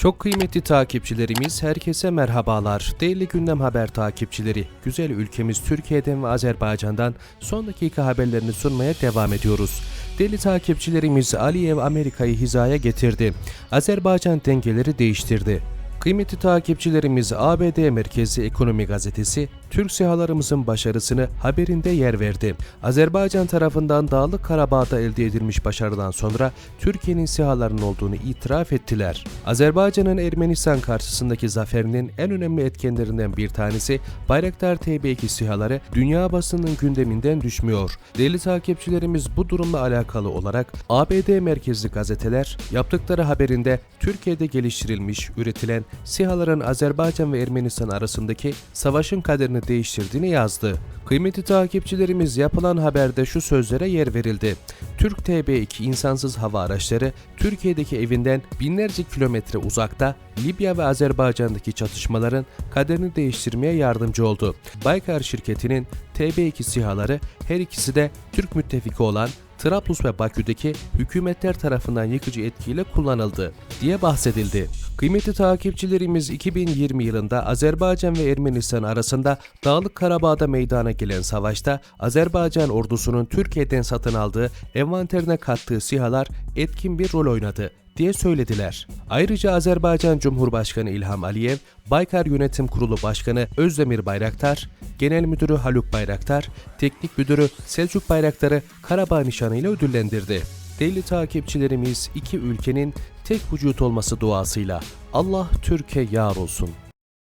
Çok kıymetli takipçilerimiz herkese merhabalar. Değerli gündem haber takipçileri, güzel ülkemiz Türkiye'den ve Azerbaycan'dan son dakika haberlerini sunmaya devam ediyoruz. Değerli takipçilerimiz Aliyev Amerika'yı hizaya getirdi. Azerbaycan dengeleri değiştirdi. Kıymetli takipçilerimiz ABD merkezli ekonomi gazetesi Türk sihalarımızın başarısını haberinde yer verdi. Azerbaycan tarafından Dağlık Karabağ'da elde edilmiş başarıdan sonra Türkiye'nin sihalarının olduğunu itiraf ettiler. Azerbaycan'ın Ermenistan karşısındaki zaferinin en önemli etkenlerinden bir tanesi Bayraktar TB2 sihaları dünya basının gündeminden düşmüyor. Değerli takipçilerimiz bu durumla alakalı olarak ABD merkezli gazeteler yaptıkları haberinde Türkiye'de geliştirilmiş, üretilen sihaların Azerbaycan ve Ermenistan arasındaki savaşın kaderini değiştirdiğini yazdı. Kıymetli takipçilerimiz yapılan haberde şu sözlere yer verildi. Türk TB2 insansız hava araçları Türkiye'deki evinden binlerce kilometre uzakta Libya ve Azerbaycan'daki çatışmaların kaderini değiştirmeye yardımcı oldu. Baykar şirketinin TB2 sihaları her ikisi de Türk müttefiki olan Trablus ve Bakü'deki hükümetler tarafından yıkıcı etkiyle kullanıldı diye bahsedildi. Kıymetli takipçilerimiz 2020 yılında Azerbaycan ve Ermenistan arasında Dağlık Karabağ'da meydana gelen savaşta Azerbaycan ordusunun Türkiye'den satın aldığı envanterine kattığı sihalar etkin bir rol oynadı diye söylediler. Ayrıca Azerbaycan Cumhurbaşkanı İlham Aliyev, Baykar Yönetim Kurulu Başkanı Özdemir Bayraktar, Genel Müdürü Haluk Bayraktar, Teknik Müdürü Selçuk Bayraktar'ı Karabağ nişanıyla ödüllendirdi. Değerli takipçilerimiz iki ülkenin tek vücut olması duasıyla Allah Türkiye yar olsun.